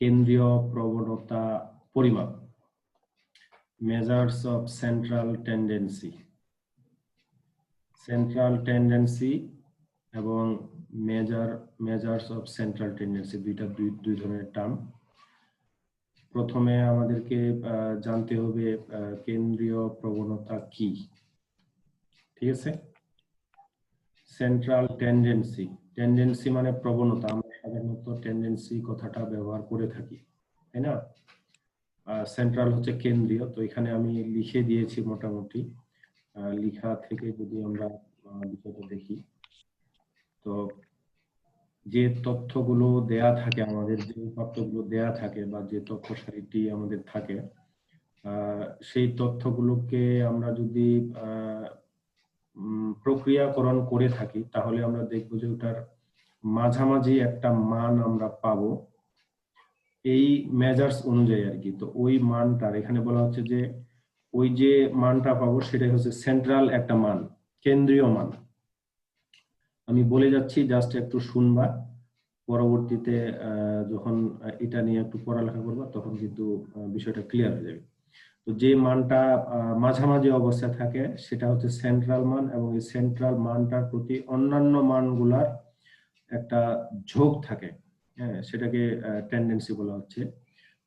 কেন্দ্রীয় প্রবণতা পরিমাপ measures of central tendency central tendency এবং measure measures of central tendency দুইটা, দুই দুই ধরনের টার্ম প্রথমে আমাদেরকে জানতে হবে কেন্দ্রীয় প্রবণতা কি, ঠিক আছে? সেন্ট্রাল টেন্ডেন্সি টেন্ডেন্সি মানে প্রবণতা। সাধারণত টেন্ডেন্সি কথাটা ব্যবহার করে থাকি, তাই না? সেন্ট্রাল হচ্ছে কেন্দ্রীয়, তো এখানে আমি লিখে দিয়েছি মোটামুটি। লিখা থেকে যদি আমরা বিষয়টা দেখি, তো যে তথ্যগুলো দেয়া থাকে আমাদের, যে তথ্যগুলো দেয়া থাকে বা যে তথ্য সারিটি আমাদের থাকে সেই তথ্যগুলোকে আমরা যদি প্রক্রিয়াকরণ করে থাকি, তাহলে আমরা দেখব যে ওটার মাঝামাঝি একটা মান আমরা পাবো এই মেজার্স অনুযায়ী আর কি। তো ওই মানটার, এখানে বলা হচ্ছে যে ওই যে মানটা পাবো সেটাই হচ্ছে সেন্ট্রাল একটা মান, কেন্দ্রীয় মান। আমি বলে যাচ্ছি জাস্ট একটু শুনবা পরবর্তীতে যখন এটা নিয়ে একটু পড়ালেখা করবা, তখন কিন্তু বিষয়টা ক্লিয়ার হয়ে যাবে। তো যে মানটা মাঝামাঝি অবস্থায় থাকে, সেটা হচ্ছে সেন্ট্রাল মান এবং এই সেন্ট্রাল মানটার প্রতি অন্যান্য মানগুলার একটা ঝোঁক থাকে হ্যাঁ সেটাকে টেন্ডেন্সি বলা হচ্ছে।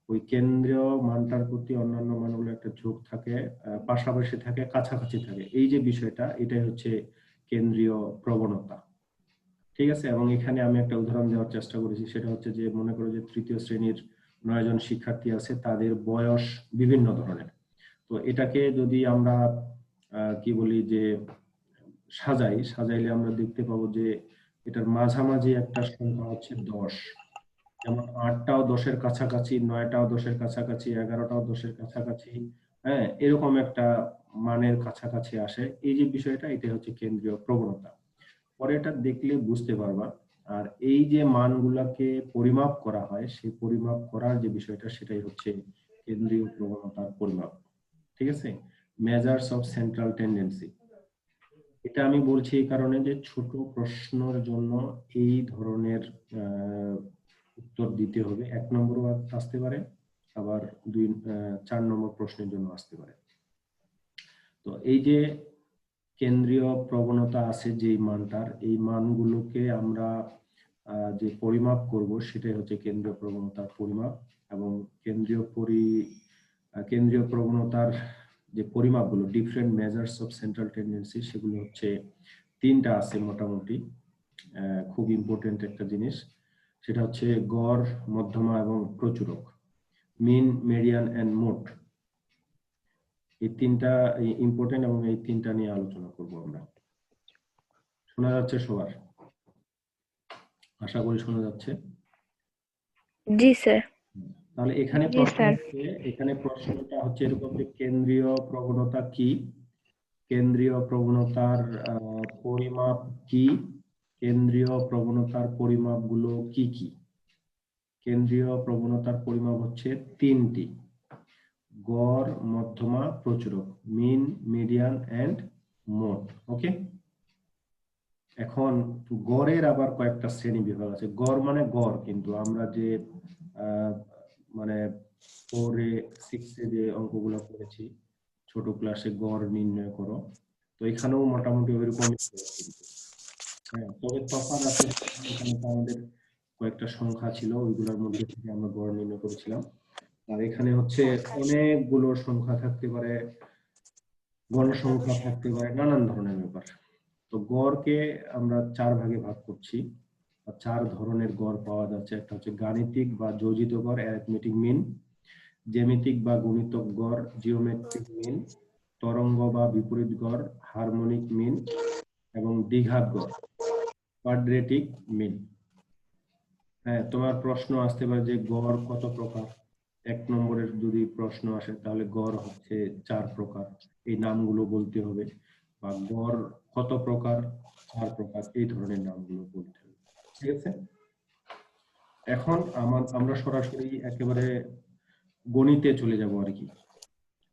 ওই কেন্দ্রীয় মানটার প্রতি অন্যান্য মানগুলো একটা ঝোঁক থাকে পাশাপাশি থাকে, কাছাকাছি থাকে। এই যে বিষয়টা, এটাই হচ্ছে কেন্দ্রীয় প্রবণতা। ঠিক আছে? এবং এখানে আমি একটা উদাহরণ দেওয়ার চেষ্টা করেছি। সেটা হচ্ছে যে, মনে করো যে তৃতীয় শ্রেণির নয় জন শিক্ষার্থী আছে, তাদের বয়স বিভিন্ন ধরনের। তো এটাকে যদি আমরা কি বলি যে, সাজাই, সাজাইলে আমরা দেখতে পাবো যে এটার মাঝামাঝি একটা সংখ্যা হচ্ছে দশ। যেমন আটটাও দশের কাছাকাছি, নয়টাও দশের কাছাকাছি, এগারোটাও দশের কাছাকাছি হ্যাঁ এরকম একটা মানের কাছাকাছি আসে। এই যে বিষয়টা এটা হচ্ছে কেন্দ্রীয় প্রবণতা। পরে এটা দেখলে বুঝতে পারবা। আর এই যে মানগুলাকে পরিমাপ করা হয়, সেই পরিমাপ করার যে বিষয়টা, সেটাই হচ্ছে কেন্দ্রীয় প্রবণতার পরিমাপ। ঠিক আছে? মেজার্স অফ সেন্ট্রাল টেন্ডেন্সি এটা আমি বলছি এই কারণে যে ছোট প্রশ্নের জন্য এই ধরনের উত্তর দিতে হবে। এক নম্বরও আসতে পারে, আবার দুই চার নম্বর প্রশ্নের জন্য আসতে পারে। তো এই যে কেন্দ্রীয় প্রবণতা আছে যে মানটার, এই মানগুলোকে আমরা যে পরিমাপ করব সেটাই হচ্ছে কেন্দ্রীয় প্রবণতার পরিমাপ এবং কেন্দ্রীয় পরি কেন্দ্রীয় প্রবণতার যে পরিমাপগুলো different measures of central tendency সেগুলো হচ্ছে তিনটা আছে মোটামুটি খুব ইম্পর্টেন্ট একটা জিনিস। সেটা হচ্ছে গড়, মধ্যমা এবং প্রচুরক মিন মেডিয়ান অ্যান্ড মোট। এই তিনটা ইম্পর্টেন্ট এবং এই তিনটা নিয়ে আলোচনা করব আমরা। শোনা যাচ্ছে সবার? আশা করি শোনা যাচ্ছে। জি স্যার তাহলে এখানে প্রশ্ন হচ্ছে এখানে প্রশ্নটা হচ্ছে এরকম যে কেন্দ্রীয় প্রবণতা কি? কেন্দ্রীয় প্রবণতার পরিমাপ কি? কেন্দ্রীয় প্রবণতার পরিমাপগুলো কি কি? কেন্দ্রীয় প্রবণতার পরিমাপ হচ্ছে তিনটি। গড় মধ্যমা প্রচুরক মিন মিডিয়ান এন্ড মোট ওকে? এখন গড়ের আবার কয়েকটা শ্রেণি বিভাগ আছে। গড় মানে গড় কিন্তু আমরা যে আহ, মানে ফোরে সিক্সে যে অঙ্কগুলো করেছি, ছোট ক্লাসে গড় নির্ণয় করো। তো এখানেও মোটামুটি ওইরকম হ্যাঁ তবে আমাদের কয়েকটা সংখ্যা ছিল, ওইগুলোর মধ্যে থেকে আমরা গড় নির্ণয় করেছিলাম। আর এখানে হচ্ছে অনেকগুলো সংখ্যা থাকতে পারে, গণসংখ্যা থাকতে পারে, নানান ধরনের ব্যাপার। তো গড়কে আমরা চার ভাগে ভাগ করছি। চার ধরনের গড় পাওয়া যাচ্ছে। একটা হচ্ছে গাণিতিক বা যোজিত গড় অ্যারিথমেটিক মিন জ্যামিতিক বা গণিতক গড় জিওমেট্রিক মিন তরঙ্গ বা বিপরীত গড় হারমোনিক মিন এবং দ্বিঘাত গড় কোয়াড্রেটিক মিন হ্যাঁ তোমার প্রশ্ন আসতে পারে যে গড় কত প্রকার? এক নম্বরের যদি প্রশ্ন আসে, তাহলে গড় হচ্ছে চার প্রকার। এই নামগুলো বলতে হবে। বা গড় কত প্রকার? চার প্রকার। এই ধরনের নামগুলো বলতে ঠিক আছে? এখন আমার সরাসরি একেবারে গণিতে চলে যাব আর কি।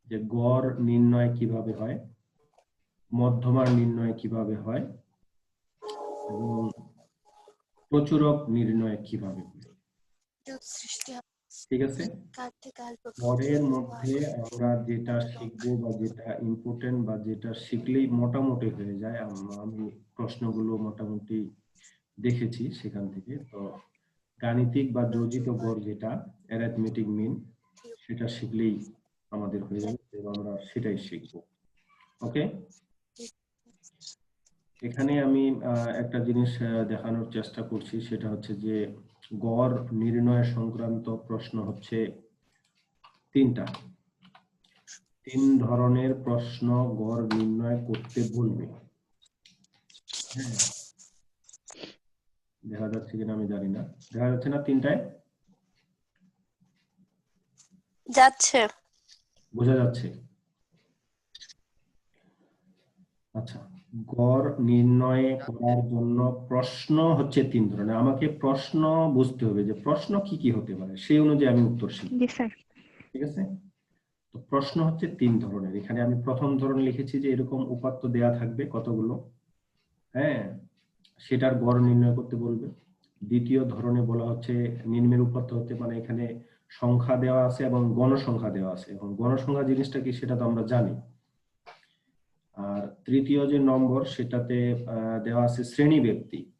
যে গড় নির্ণয় কীভাবে হয় মধ্যমার নির্ণয় কীভাবে হয়, এবং প্রচুরক নির্ণয় কীভাবে ঠিক আছে? পরের মধ্যে আমরা যেটা শিখব বা যেটা ইম্পর্টেন্ট বা যেটা শিখলেই মোটামুটি হয়ে যায় আমি প্রশ্নগুলো মোটামুটি দেখেছি সেখান থেকে। তো গাণিতিক বা যোজিত গড় যেটা অ্যারিথমেটিক মিন সেটা শিখলেই আমাদের হয়ে যাবে, এবং আমরা সেটাই শিখব। ওকে এখানে আমি একটা জিনিস দেখানোর চেষ্টা করছি, সেটা হচ্ছে যে গড় নির্ণয় সংক্রান্ত প্রশ্ন হচ্ছে তিনটা। তিন ধরনের প্রশ্ন গড় নির্ণয় করতে বলবে। হ্যাঁ। দেখা যাচ্ছে কিনা আমি জানি না। দেখা যাচ্ছে না তিনটায়? যাচ্ছে। বোঝা যাচ্ছে। আচ্ছা গড় নির্ণয় করার জন্য প্রশ্ন হচ্ছে তিন ধরনের। আমাকে প্রশ্ন বুঝতে হবে যে প্রশ্ন কি কি হতে পারে সেই অনুযায়ী আমি উত্তর শিখব। ঠিক আছে? তো প্রশ্ন হচ্ছে তিন ধরনের। এখানে আমি প্রথম ধরন লিখেছি যে এরকম উপাত্ত দেয়া থাকবে কতগুলো? হ্যাঁ সেটার গড় নির্ণয় করতে বলবে। দ্বিতীয় ধরনে বলা হচ্ছে নিম্নের উপাত্ত হতে মানে এখানে সংখ্যা দেওয়া আছে এবং গণসংখ্যা দেওয়া আছে। এবং গণসংখ্যা জিনিসটা কি সেটা তো আমরা জানি। আর তৃতীয় যে নম্বর সেটাতে দেওয়া আছে শ্রেণি ব্যক্তি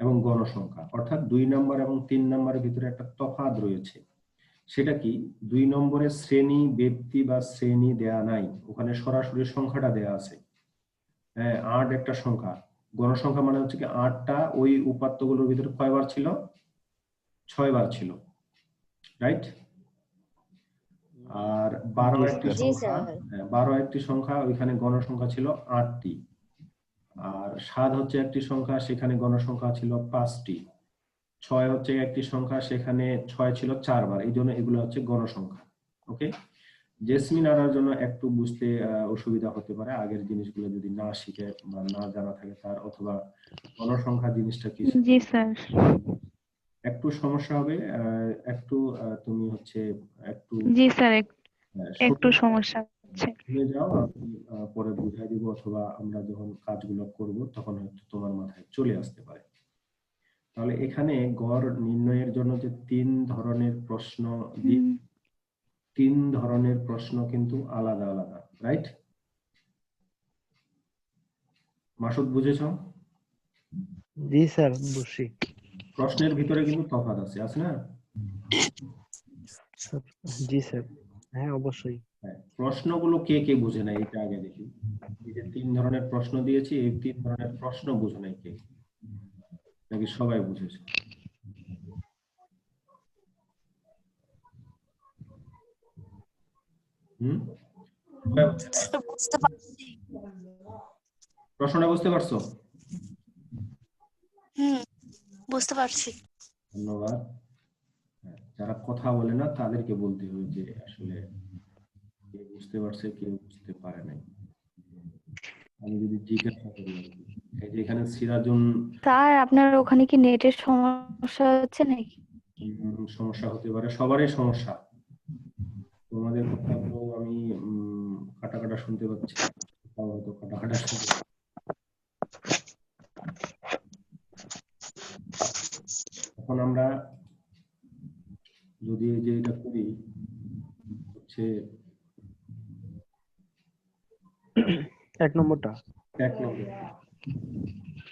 এবং গণসংখ্যা। অর্থাৎ দুই নম্বর এবং তিন নম্বরের ভিতরে একটা তফাত রয়েছে। সেটা কি? দুই নম্বরে শ্রেণি ব্যক্তি বা শ্রেণি দেয়া নাই। ওখানে সরাসরি সংখ্যাটা দেয়া আছে। হ্যাঁ আট একটা সংখ্যা। গণসংখ্যা মানে হচ্ছে কি আটটা ওই উপাত্তগুলোর ভিতরে কয়বার ছিল? ছয় বার ছিল। রাইট আর বারো একটি সংখ্যা হ্যাঁ, বারো একটি সংখ্যা ওইখানে গণসংখ্যা ছিল আটটি। আর সাত হচ্ছে একটি সংখ্যা সেখানে গণসংখ্যা ছিল পাঁচটি। ছয় হচ্ছে একটি সংখ্যা সেখানে ছয় ছিল চারবার। এই জন্য এগুলো হচ্ছে গণসংখ্যা। ওকে জেসমিন আনার জন্য একটু বুঝতে অসুবিধা হতে পারে। আগের জিনিসগুলো যদি না শিখে বা না জানা থাকে তার অথবা গণসংখ্যা জিনিসটা কি জি স্যার। একটু সমস্যা হবে একটু তুমি হচ্ছে একটু জি স্যার একটু সমস্যা হচ্ছে। যাও আমি পরে বুঝাই দিব অথবা আমরা যখন কাজগুলো করব তখন হয়তো তোমার মাথায় চলে আসতে পারে। তাহলে এখানে গড় নির্ণয়ের জন্য যে তিন ধরনের প্রশ্ন দি- হুম, তিন ধরনের প্রশ্ন কিন্তু আলাদা আলাদা রাইট মাসুদ বুঝেছ? জি স্যার বুঝছি। প্রশ্নের ভিতরে কিন্তু তফাৎ আছে আছে না? জি স্যার হ্যাঁ অবশ্যই। হ্যাঁ প্রশ্নগুলো কে কে বুঝে নাই এটা আগে দেখি। এই যে তিন ধরনের প্রশ্ন দিয়েছি এই তিন ধরনের প্রশ্ন বুঝে নাই কে। নাকি সবাই বুঝেছে হুম সবাই বুঝেছে? বুঝতে পারছি প্রশ্নটা বুঝতে পারছ? হুম বুঝতে পারছি। ধন্যবাদ। হ্যাঁ, যারা কথা বলে না তাদেরকে বলতে হবে যে আসলে কে বুঝতে পারছে কেউ বুঝতে পারে নাই। আমি যদি জিজ্ঞাসা করি এই যে এখানে সিরাজুন স্যার আপনার ওখানে কি নেটের সমস্যা হচ্ছে নাকি? সমস্যা হতে পারে সবারই সমস্যা। তোমাদের কথাগুলো আমি কাটা কাটা শুনতে পাচ্ছি। হয়তো কাটা কাটা শুনতে এখন আমরা যদি এই যে এটা করি হচ্ছে এক নম্বরটা। এক নম্বর।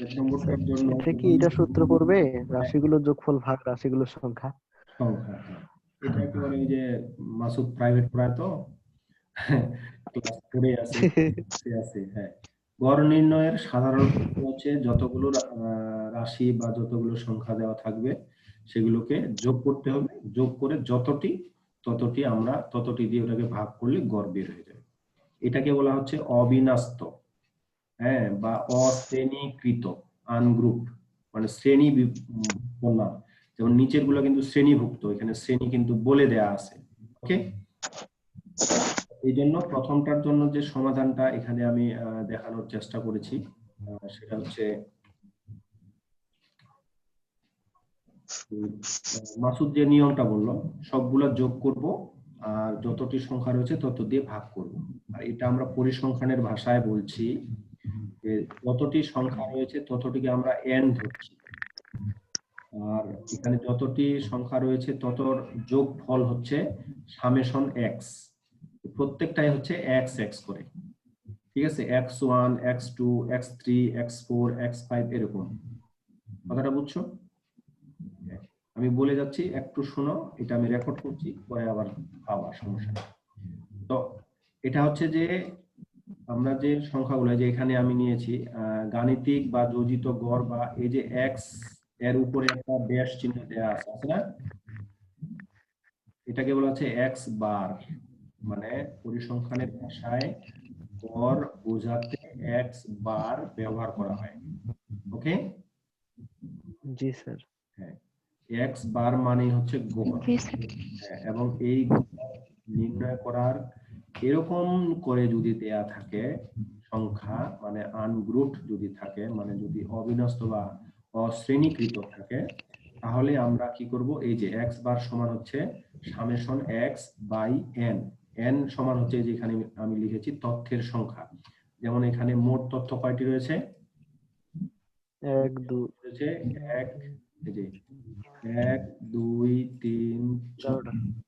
এক নম্বরটার জন্য এটা কি এটা সূত্র করবে? রাশিগুলোর যোগফল ভাগ রাশিগুলোর সংখ্যা। সংখ্যা হ্যাঁ। একেবারে ওই যে মাসুদ প্রাইভেট পড়ায় তো? ক্লাস ফোরে আছে আছে, হ্যাঁ। গড় নির্ণয়ের সাধারণ হচ্ছে যতগুলো রাশি বা যতগুলো সংখ্যা দেওয়া থাকবে সেগুলোকে যোগ করতে হবে। যোগ করে যতটি ততটি আমরা ততটি দিয়ে ওটাকে ভাগ করলে গড় বের হয়ে যাবে এটাকে বলা হচ্ছে অবিন্যস্ত হ্যাঁ বা অশ্রেণীকৃত আনগ্রুপ মানে শ্রেণি না যেমন নিচেরগুলো কিন্তু শ্রেণীভুক্ত, এখানে শ্রেণি কিন্তু বলে দেয়া আছে ওকে এই জন্য প্রথমটার জন্য যে সমাধানটা এখানে আমি দেখানোর চেষ্টা করেছি সেটা হচ্ছে মাসুদ যে নিয়মটা বলল, সবগুলা যোগ করব, আর যতটি সংখ্যা রয়েছে তত দিয়ে ভাগ করব। আর এটা আমরা পরিসংখ্যানের ভাষায় বলছি যে যতটি সংখ্যা রয়েছে ততটিকে আমরা এন ধরছি। আর এখানে যতটি সংখ্যা রয়েছে, ততর যোগফল হচ্ছে সামেশন এক্স প্রত্যেকটাই হচ্ছে এক্স এক্স করে। ঠিক আছে? X one x two x three x four x five এরকম। কথাটা বুঝছ? আমি বলে যাচ্ছি, একটু শোনো, এটা আমি রেকর্ড করছি, পরে আবার আবার সমস্যা তো এটা হচ্ছে যে আমরা যে সংখ্যাগুলো যে এখানে আমি নিয়েছি গাণিতিক বা যোজিত গড় বা এই যে এক্স এর উপরে একটা ড্যাশ চিহ্ন দেওয়া আছে আছে না? এটাকে বলা হচ্ছে এক্স বার মানে পরিসংখ্যানের ভাষায় গড় বোঝাতে এক্স বার ব্যবহার করা হয় ওকে জি স্যার। এক্স বার মানে হচ্ছে গড়। হ্যাঁ, এবং এই নির্ণয় করার এরকম করে যদি দেয়া থাকে সংখ্যা মানে আনগ্রুপ যদি থাকে মানে যদি অবিন্যস্ত বা অশ্রেণীকৃত থাকে তাহলে আমরা কি করব? এই যে এক্স বার সমান হচ্ছে summation x by n n সমান হচ্ছে এই যে এখানে আমি লিখেছি তথ্যের সংখ্যা। যেমন এখানে মোট তথ্য কয়টি রয়েছে? এক দু। রয়েছে এক এই যে এক দুই তিন চার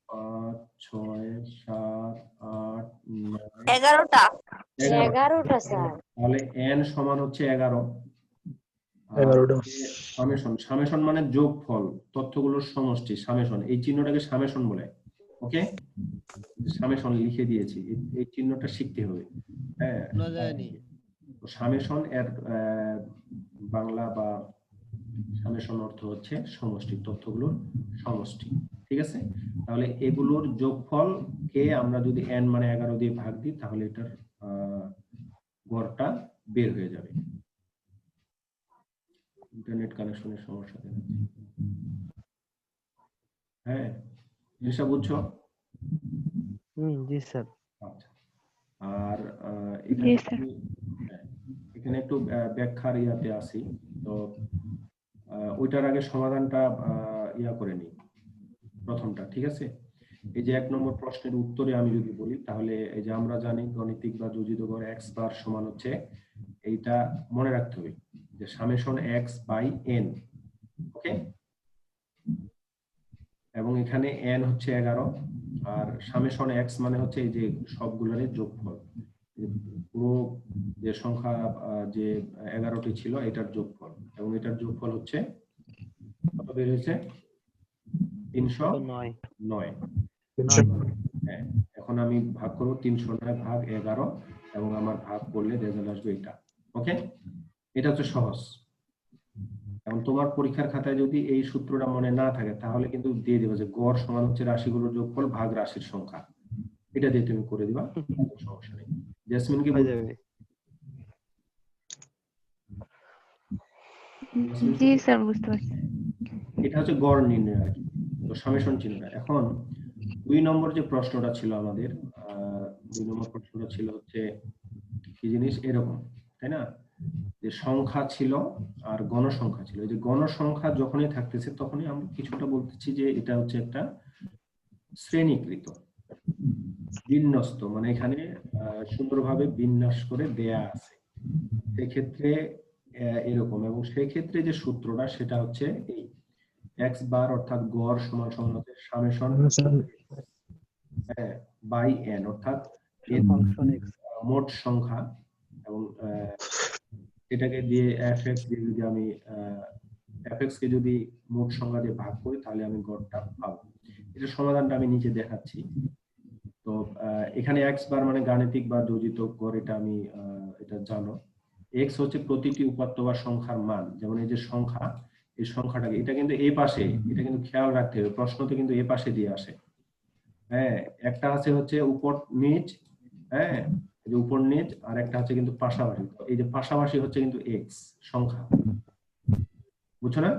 পাঁচ ছয় সাত আট নয়। এগারোটা? এগারোটা। স্যার। তাহলে এন সমান হচ্ছে এগারো। সামেশন। সামেশন মানে যোগফল তথ্যগুলোর সমষ্টি সামেশন। এই চিহ্নটাকে সামেশন বলে ওকে? সামেশন লিখে দিয়েছি এই- চিহ্নটা শিখতে হবে। হ্যাঁ। সামেশন এর বাংলা বা সামেশন অর্থ হচ্ছে সমষ্টি তথ্যগুলোর সমষ্টি ঠিক আছে? তাহলে এগুলোর যোগফল কে আমরা যদি এন মানে এগারো দিয়ে ভাগ দিই তাহলে এটার আহ, গড়টা বের হয়ে যাবে। ইন্টারনেট কানেকশনের সমস্যা দেখাচ্ছে হ্যাঁ জিনিসটা বুঝছ? হুম জি স্যার। আচ্ছা। আর আহ, এখানে হ্যাঁ, এখানে একটু ব্যাখ্যার ইয়াতে আসি। তো আহ, ওইটার আগে সমাধানটা আহ, ইয়া করে নিই প্রথমটা ঠিক আছে? এই যে এক নম্বর প্রশ্নের উত্তরে আমি যদি বলি তাহলে এই যে আমরা জানি গণিতিক বা যোজিত গড় এক্স বার সমান হচ্ছে এইটা মনে রাখতে হবে। যে summation x by n okay এবং এখানে এন হচ্ছে এগারো আর সামেশন এক্স মানে হচ্ছে এই যে সবগুলোর যোগফল। পুরো যে সংখ্যা যে এগারোটি ছিল এটার যোগফল। এবং এটার যোগফল হচ্ছে কত বের হয়েছে তিনশো নয়। হ্যাঁ এখন আমি ভাগ করব তিনশো নয় ভাগ এগারো এবং আমার ভাগ করলে রেজাল্ট আসবে এটা ওকে এটা হচ্ছে সহজ। এখন তোমার পরীক্ষার খাতায় যদি এই সূত্রটা মনে না থাকে তাহলে কিন্তু দিয়ে দেবে যে গড় সমান হচ্ছে রাশিগুলোর যোগফল ভাগ রাশির সংখ্যা। এটা দিয়ে তুমি করে দিবা সমস্যা নেই। জেসমিন কি যাবে। জি স্যার বুঝতে পারছি। এটা হচ্ছে গড় নির্ণয় আর কি তো সামেশন চিহ্নটা এখন দুই নম্বর যে প্রশ্নটা ছিল আমাদের আহ, দুই নম্বর প্রশ্নটা ছিল হচ্ছে কি জিনিস? এরকম তাই না? যে সংখ্যা ছিল আর গণসংখ্যা ছিল। যে গণসংখ্যা যখনই থাকতেছে তখনই আমরা কিছুটা বলতেছি যে এটা হচ্ছে একটা শ্রেণীকৃত বিন্যস্ত মানে এখানে সুন্দরভাবে বিন্যাস করে দেয়া আছে। সেক্ষেত্রে এরকম এবং সেক্ষেত্রে যে সূত্রটা সেটা হচ্ছে এই এক্স বার অর্থাৎ গড় সমান সমান হচ্ছে সামেশন বাই এন অর্থাৎ মোট সংখ্যা এবং আহ, এটাকে দিয়ে এফ এক্স দিয়ে যদি আমি এফ এক্স কে যদি মোট সংখ্যা দিয়ে ভাগ করি, তাহলে আমি গড়টা পাবো। এটা সমাধানটা আমি নিচে দেখাচ্ছি। তো এখানে এক্স বার মানে গাণিতিক বা যোজিত গড়, এটা আমি এটা জানো। এক্স হচ্ছে প্রতিটি উপাত্ত বা সংখ্যার মান। যেমন এই যে সংখ্যা, এই সংখ্যাটাকে, এটা কিন্তু এ পাশে, এটা কিন্তু খেয়াল রাখতে হবে। প্রশ্নতে কিন্তু এ পাশে দিয়ে আসে। হ্যাঁ একটা আছে হচ্ছে উপর নিচ হ্যাঁ যে উপর নিচ আর একটা হচ্ছে কিন্তু পাশাপাশি। এই যে পাশাপাশি হচ্ছে কিন্তু এক্স সংখ্যা। বুঝছ না?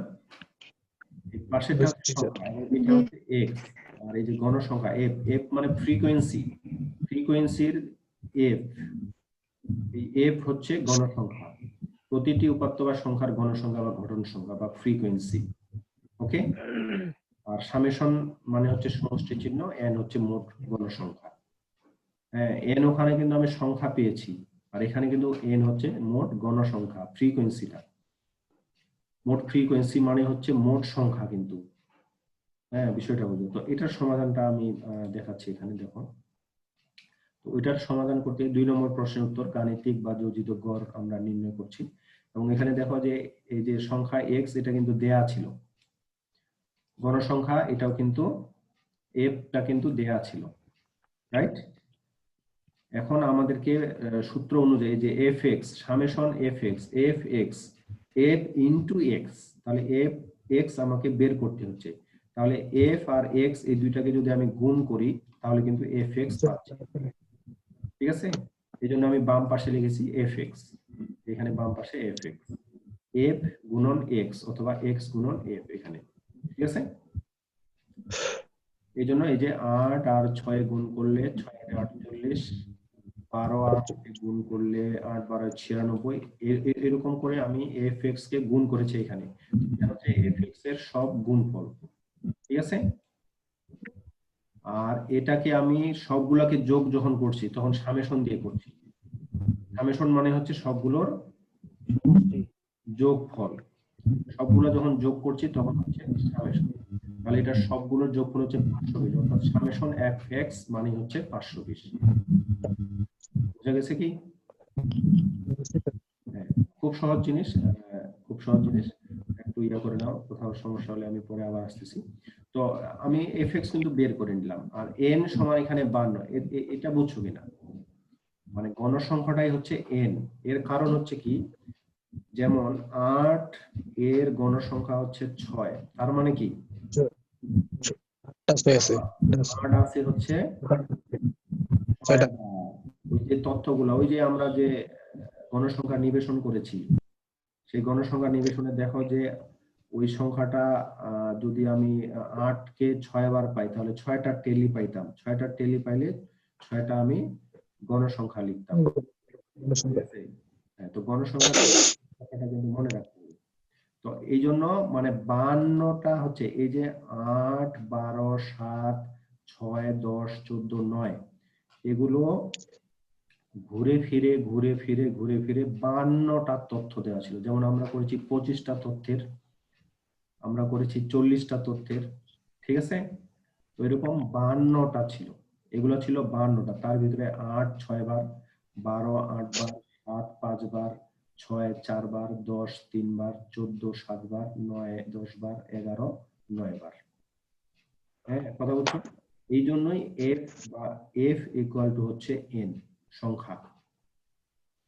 পাশেরটা হচ্ছে বুঝছি, সংখ্যা এটা হচ্ছে এক্স আর এই যে গণসংখ্যা এফ এফ মানে ফ্রিকোয়েন্সি ফ্রিকোয়েন্সির এফ এই এফ হচ্ছে গণসংখ্যা প্রতিটি উপাত্ত বা সংখ্যার গণসংখ্যা বা ঘটন সংখ্যা বা ফ্রিকোয়েন্সি ওকে আর সামেশন মানে হচ্ছে সমষ্টি চিহ্ন এন হচ্ছে মোট গণসংখ্যা এন ওখানে কিন্তু আমি সংখ্যা পেয়েছি। আর এখানে কিন্তু এন হচ্ছে মোট গণসংখ্যা ফ্রিকোয়েন্সিটা মোট ফ্রিকোয়েন্সি মানে হচ্ছে মোট সংখ্যা কিন্তু। হ্যাঁ বিষয়টা বুঝো তো এটার সমাধানটা আমি দেখাচ্ছি এখানে, দেখো। তো ওইটার সমাধান করতে দুই নম্বর প্রশ্নের উত্তর, গাণিতিক বা যোজিত গড় আমরা নির্ণয় করছি। এবং এখানে দেখো যে এই যে সংখ্যা এক্স এটা কিন্তু দেয়া ছিল। গণসংখ্যা, এটাও কিন্তু এফটা কিন্তু দেয়া ছিল। রাইট এখন আমাদেরকে সূত্র অনুযায়ী যে f x summation f x f x f into x তাহলে এফ এক্স আমাকে বের করতে হচ্ছে। তাহলে এফ আর এক্স এই দুইটাকে যদি আমি গুণ করি তাহলে কিন্তু এফ এক্স পাচ্ছি। ঠিক আছে? এই জন্য আমি বাম পাশে লিখেছি এফ এক্স এখানে বাম পাশে এফ এক্স এফ গুণন এক্স অথবা এক্স গুণন এফ এখানে। ঠিক আছে? এই জন্য এই যে আট আর ছয় গুণ করলে ছয় আটে আটচল্লিশ বারো আর গুণ করলে আট বারো ছিয়ানব্বই। এরকম করে আমি এফ এক্স কে গুণ করেছি এখানে। হচ্ছে এফ এক্সের সব গুণফল। ঠিক আছে? আর এটাকে আমি সবগুলাকে যোগ যখন করছি, তখন সামেশন দিয়ে করছি। সামেশন মানে হচ্ছে সবগুলোর যোগফল। সবগুলো যখন যোগ করছি, তখন হচ্ছে সামেশন তাহলে এটা সবগুলোর যোগফল হচ্ছে পাঁচশো বিশ, অর্থাৎ সামেশন এফ এক্স মানে হচ্ছে পাঁচশো বিশ। বোঝা গেছে কি? হ্যাঁ, খুব সহজ জিনিস খুব সহজ জিনিস। একটু ইয়া করে নাও কোথাও সমস্যা হলে আমি পরে আবার আসতেছি। তো আমি এফ এক্স কিন্তু বের করে নিলাম। আর এন সমান এখানে বান্ন এটা বুঝছ কিনা? মানে গণসংখ্যাটাই হচ্ছে এন এর কারণ হচ্ছে কি? যেমন আট এর গণসংখ্যা হচ্ছে ছয় তার মানে কি? আছে। আট আছে হচ্ছে। ওই যে তথ্যগুলো ওই যে আমরা যে গণসংখ্যা নিবেশন করেছি সেই গণসংখ্যা নিবেশনে দেখো যে ওই সংখ্যাটা যদি আমি আট কে ছয় বার পাই তাহলে ছয়টা টেলি পাইতাম। ছয়টা টেলি পাইলে ছয়টা আমি গণসংখ্যা লিখতাম। হ্যাঁ, তো গণসংখ্যা কিন্তু মনে রাখতে হবে। তো এই জন্য মানে বান্নটা হচ্ছে এই যে আট বারো সাত ছয় দশ চোদ্দ নয় এগুলো ঘুরে ফিরে ঘুরে ফিরে ঘুরে ফিরে বান্নটা তথ্য দেওয়া ছিল। যেমন আমরা করেছি পঁচিশটা তথ্যের, আমরা করেছি চল্লিশটা তথ্যের, ঠিক আছে? তো এরকম বান্নটা ছিল। এগুলো ছিল বান্নটা। তার ভিতরে আট, ছয় বার, বারো, আট বার, সাত, পাঁচ বার, ছয়, চার বার, দশ, তিন বার, চোদ্দ, সাত বার, নয়, দশ বার, এগারো, নয় বার। হ্যাঁ কথা বলছো? এই জন্যই এফ বা এফ ইকুয়াল টু হচ্ছে এন সংখ্যা।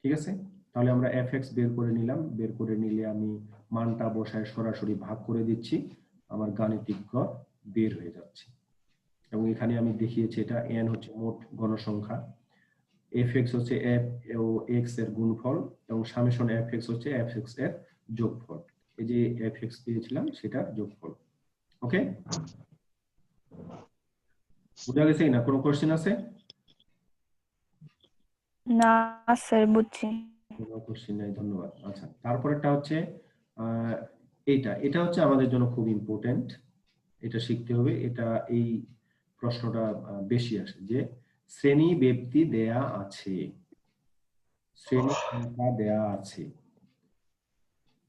ঠিক আছে? তাহলে আমরা এফ এক্স বের করে নিলাম। বের করে নিলে আমি মানটা বসায় সরাসরি ভাগ করে দিচ্ছি। আমার গাণিতিক গড় বের হয়ে যাচ্ছে। এবং এখানে আমি দেখিয়েছি এটা এন হচ্ছে মোট গণসংখ্যা এফ এক্স হচ্ছে এফ ও এক্সের গুণফল এবং সামেশন এফ এক্স হচ্ছে এফ এক্সের যোগফল। এই যে এফ এক্স পেয়েছিলাম সেটার যোগফল। ওকে? বুঝা গেছে না? কোনো কোশ্চেন আছে? না স্যার বুঝছি। কোনো কোশ্চেন নাই, ধন্যবাদ। আচ্ছা তারপরেরটা হচ্ছে এইটা। এটা হচ্ছে আমাদের জন্য খুব ইম্পর্টেন্ট এটা শিখতে হবে। এটা এই প্রশ্নটা বেশি আসে যে, শ্রেণি ব্যক্তি দেয়া আছে। শ্রেণি সংখ্যা দেয়া আছে।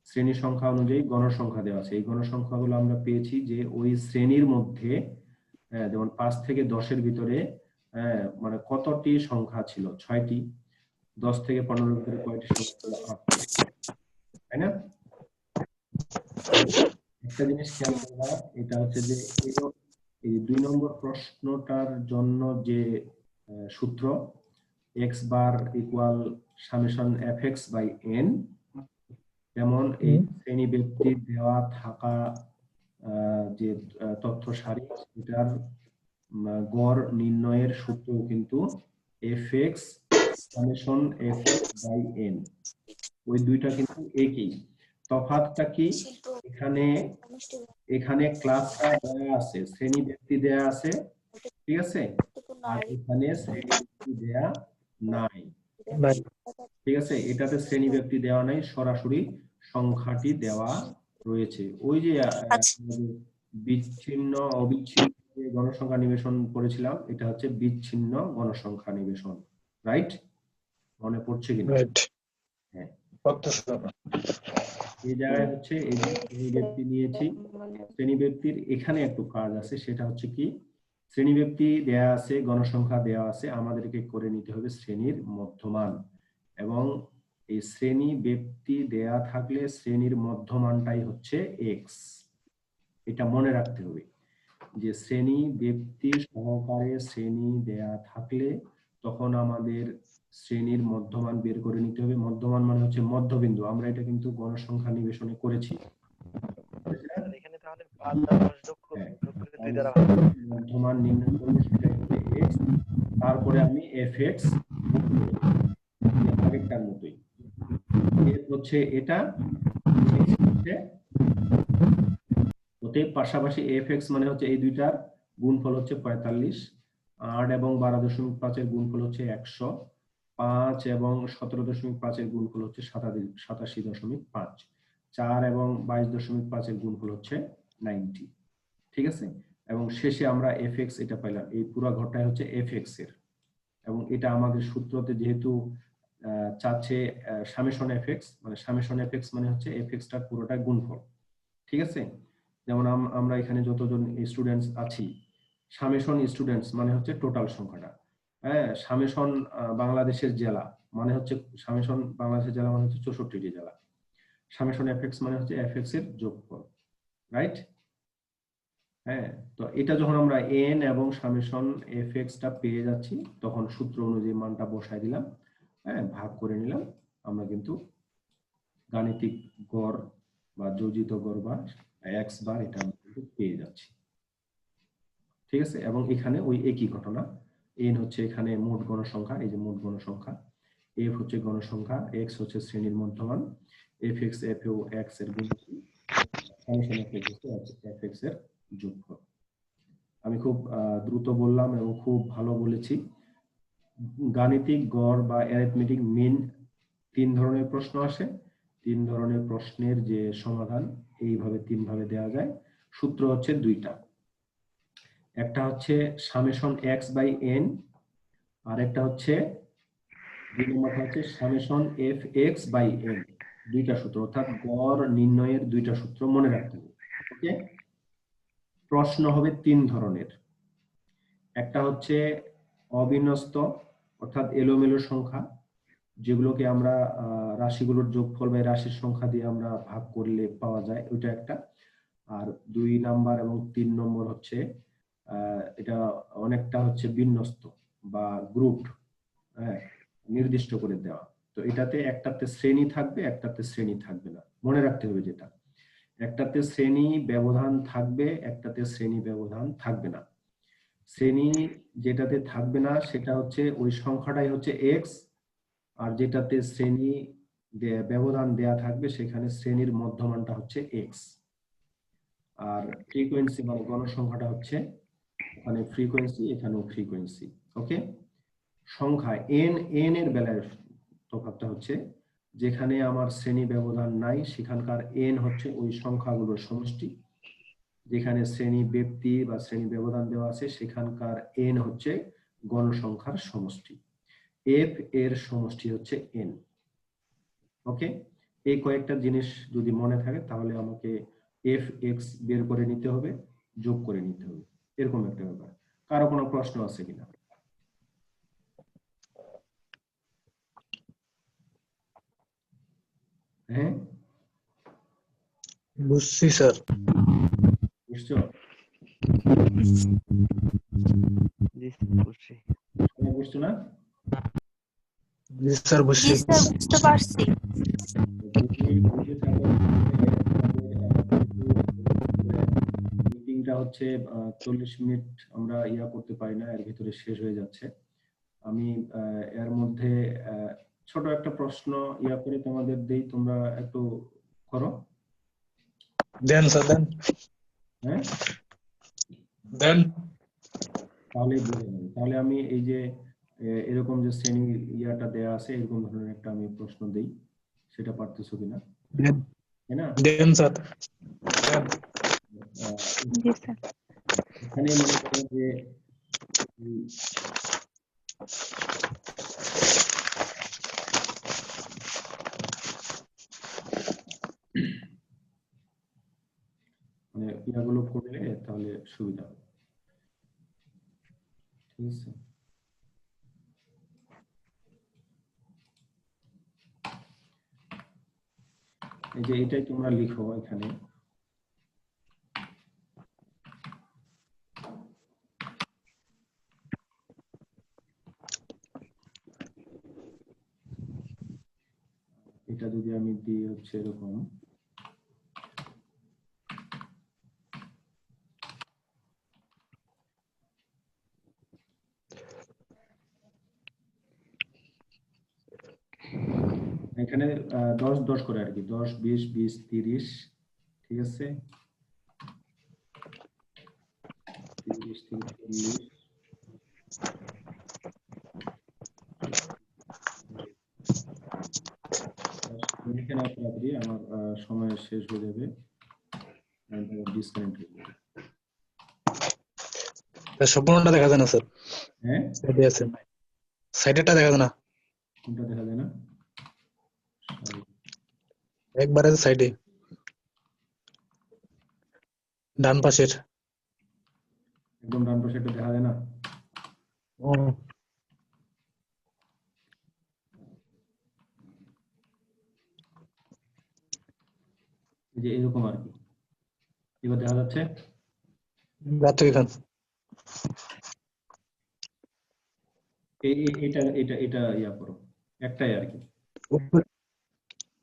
শ্রেণি সংখ্যা অনুযায়ী গণসংখ্যা দেওয়া আছে। এই গণসংখ্যাগুলো আমরা পেয়েছি যে, ওই শ্রেণির মধ্যে যেমন পাঁচ থেকে দশের ভিতরে মানে কতটি সংখ্যা ছিল? ছয়টি? দশ থেকে পনেরো ভিতরে কয়টি সংখ্যা ছিল? তাই না? একটা জিনিস খেয়াল করবা এটা হচ্ছে যে এই- দুই নম্বর প্রশ্নটার জন্য যে সূত্র x bar equal summation f x by n যেমন এই শ্রেণি ব্যক্তির দেওয়া থাকা আহ, যে তথ্য সারি সেটার উম, গড় নির্ণয়ের সূত্র কিন্তু f x summation f by n. ওই দুইটা কিন্তু একই। তফাৎটা কি? এখানে এখানে ক্লাসটা দেয়া আছে শ্রেণি ব্যক্তি দেয়া আছে ঠিক আছে? আর এখানে শ্রেণি ব্যক্তি দেয়া নাই। ঠিক আছে? এটাতে শ্রেণি ব্যক্তি দেওয়া নাই সরাসরি সংখ্যাটি দেওয়া রয়েছে। ওই যে আচ্ছা। বিচ্ছিন্ন অবিচ্ছিন্ন গণসংখ্যা নিবেশন করেছিলাম এটা হচ্ছে বিচ্ছিন্ন গণসংখ্যা নিবেশন রাইট মনে পড়ছে কিনা? রাইট করতেছে এই জায়গায় হচ্ছে এই যে শ্রেণি নিয়েছি শ্রেণি ব্যক্তির এখানে একটু কাজ আছে সেটা হচ্ছে কি? শ্রেণি ব্যক্তি দেয়া আছে গণসংখ্যা দেয়া আছে আমাদেরকে করে নিতে হবে শ্রেণির মধ্যমান। এবং এই শ্রেণি ব্যক্তি দেয়া থাকলে শ্রেণির মধ্যমানটাই হচ্ছে এক্স এটা মনে রাখতে হবে। যে শ্রেণি ব্যক্তি সহকারে শ্রেণি দেয়া থাকলে তখন আমাদের শ্রেণির মধ্যমান বের করে নিতে হবে। মধ্যমান মানে হচ্ছে মধ্যবিন্দু। আমরা এটা কিন্তু গণসংখ্যা নিবেশনে করেছি। হ্যাঁ। মধ্যমান নির্ণয় সেটা তারপরে আমি এফ এক্স আগেরটার মতোই হচ্ছে এটা হচ্ছে অতএব পাশাপাশি এফ এক্স মানে হচ্ছে এই দুইটার গুণফল হচ্ছে পঁয়তাল্লিশ। আট এবং বারো দশমিক পাঁচের গুণফল হচ্ছে একশো। পাঁচ এবং সতেরো দশমিক পাঁচের গুণফল হচ্ছে সাতাশি দশমিক পাঁচ। চার এবং বাইশ দশমিক পাঁচের গুণফল হচ্ছে নাইনটি। ঠিক আছে? এবং শেষে আমরা এফ এক্স এটা পাইলাম। এই পুরো ঘরটাই হচ্ছে এফ এক্সের। এবং এটা আমাদের সূত্রতে যেহেতু চাচ্ছে সামেশন এফ এক্স মানে সামেশন এফ এক্স মানে হচ্ছে এফ এক্সটার পুরোটা গুণফল। ঠিক আছে? যেমন আম- আমরা এখানে যতজন স্টুডেন্টস আছি, সামেশন স্টুডেন্টস মানে হচ্ছে টোটাল সংখ্যাটা। হ্যাঁ সামেশন বাংলাদেশের জেলা মানে হচ্ছে সামেশন বাংলাদেশের জেলা মানে হচ্ছে চৌষট্টিটি জেলা। সামেশন এফ এক্স মানে হচ্ছে এফ এক্সের যোগফল রাইট হ্যাঁ তো এটা যখন আমরা এন এবং সামেশন এফ টা পেয়ে যাচ্ছি, তখন সূত্র অনুযায়ী মানটা বসায় দিলাম হ্যাঁ ভাগ করে নিলাম। আমরা কিন্তু গাণিতিক গড় বা যোজিত গড় বা এক্স বার এটা পেয়ে যাচ্ছি। ঠিক আছে? এবং এখানে ওই একই ঘটনা। এন হচ্ছে এখানে মোট গণসংখ্যা এই যে মোট গণসংখ্যা এফ হচ্ছে গণসংখ্যা এক্স হচ্ছে শ্রেণির মধ্যমান। এফ এক্স এফ এক্সের সামেশন এফ এর যোগফল। আমি খুব দ্রুত বললাম এবং খুব ভালো বলেছি। গাণিতিক গড় বা অ্যারিথমেটিক মিন তিন ধরনের প্রশ্ন আসে। তিন ধরনের প্রশ্নের যে সমাধান এইভাবে তিন ভাবে দেওয়া যায়। সূত্র হচ্ছে দুইটা। একটা হচ্ছে সামেশন এক্স বাই এন আর একটা হচ্ছে দুই নম্বরটা হচ্ছে summation f x by n দুইটা সূত্র, অর্থাৎ গড় নির্ণয়ের দুইটা সূত্র মনে রাখতে হবে, ওকে? প্রশ্ন হবে তিন ধরনের। একটা হচ্ছে অবিন্যস্ত, অর্থাৎ এলোমেলো সংখ্যা যেগুলোকে আমরা রাশিগুলোর যোগফল বা রাশির সংখ্যা দিয়ে আমরা ভাগ করলে পাওয়া যায়, ওইটা একটা। আর দুই নাম্বার এবং তিন নম্বর হচ্ছে এটা অনেকটা হচ্ছে বিন্যস্ত বা গ্রুপ হ্যাঁ নির্দিষ্ট করে দেওয়া। তো এটাতে একটাতে শ্রেণি থাকবে, একটাতে শ্রেণি থাকবে না। মনে রাখতে হবে যেটা, একটাতে শ্রেণি ব্যবধান থাকবে, একটাতে শ্রেণি ব্যবধান থাকবে না। শ্রেণি যেটাতে থাকবে না, সেটা হচ্ছে ওই সংখ্যাটাই হচ্ছে এক্স আর যেটাতে শ্রেণি ব্যবধান দেয়া থাকবে সেখানে শ্রেণির মধ্যমানটা হচ্ছে এক্স আর ফ্রিকোয়েন্সি মানে গণসংখ্যাটা হচ্ছে ওখানে ফ্রিকোয়েন্সি এখানেও ফ্রিকোয়েন্সি ওকে সংখ্যা এন এন এর বেলায় তফাৎটা হচ্ছে যেখানে আমার শ্রেণি ব্যবধান নাই, সেখানকার এন হচ্ছে ওই সংখ্যাগুলোর সমষ্টি। যেখানে শ্রেণি ব্যক্তি বা শ্রেণি ব্যবধান দেওয়া আছে, সেখানকার এন হচ্ছে গণসংখ্যার সমষ্টি। এফ এর সমষ্টি হচ্ছে এন ওকে এই কয়েকটা জিনিস যদি মনে থাকে তাহলে আমাকে এফ এক্স বের করে নিতে হবে যোগ করে নিতে হবে। এরকম একটা ব্যাপার। কারও কোনো প্রশ্ন আছে কিনা? হ্যাঁ? বুঝছি স্যার। বুঝছ? স্যার, বুঝছি। বুঝছ না? জি স্যার বুঝতে পারছি মিটিংটা হচ্ছে চল্লিশ মিনিট আমরা ইয়া করতে পারি না এর ভিতরে শেষ হয়ে যাচ্ছে। আমি এর মধ্যে আহ, ছোট একটা প্রশ্ন ইয়া করে তোমাদের দেই তোমরা একটু করো। দেন স্যার দেন। হ্যাঁ? দেন। তাহলে তাহলে আমি এই যে এরকম যে শ্রেণি ইয়াটা দেয়া আছে এরকম ধরনের একটা আমি প্রশ্ন দেই সেটা পারতেছ কিনা? মানে ইয়াগুলো করলে তাহলে সুবিধা হবে। ঠিক আছে? এই যে এটাই তোমরা লিখো এখানে। এটা যদি আমি দিই হচ্ছে এরকম। এখানে দশ দশ করে আর কি দশ বিশ বিশ তিরিশ ঠিক আছে? তিরিশ লিখে তাড়াতাড়ি আমার সময় শেষ হয়ে যাবে। ডিসকানেক্ট হয়ে যাবে। সম্পূর্ণটা দেখা যায় না স্যার। হ্যাঁ? সাইডে আছে। সাইডেরটা দেখা যায় না। কোনটা দেখা যায় না? একবার সাইডে। ডান পাশের। একদম ডান পাশে এটা দেখা যায় না? এই যে এরকম আর কি। এবার দেখা যাচ্ছে? এই এই- এটা এটা এটা ইয়া করো। একটাই আর কি।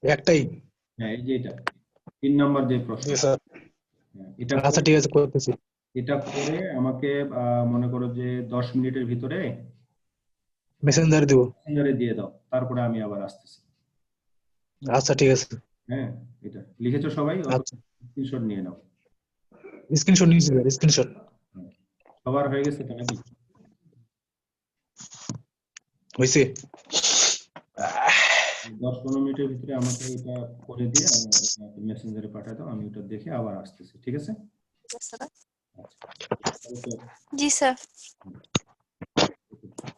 একটাই। হ্যাঁ এই যে এটা তিন নাম্বার যে প্রশ্ন। জি স্যার। হ্যাঁ, এটা আচ্ছা ঠিক আছে করতেছি। এটা করে আমাকে মনে করো যে দশ মিনিটের ভিতরে মেসেঞ্জারে দিব। মেসেঞ্জারে দিয়ে দাও তারপরে আমি আবার আসতেছি। আচ্ছা ঠিক আছে। হ্যাঁ এটা। লিখেছো সবাই? আচ্ছা। স্ক্রিনশট নিয়ে নাও। স্ক্রিনশট নিয়েছি স্ক্রিনশট সবার হয়ে গেছে তো নাকি? হয়েছে দশ পনেরো মিনিটের ভিতরে আমাকে এটা করে দিয়ে মেসেঞ্জারে পাঠায় দাও আমি ওটা দেখে আবার আসতেছি ঠিক আছে? আচ্ছা। জি স্যার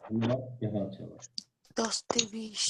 ধন্যবাদ দেখা হচ্ছে আবার। দশ থেকে বিশ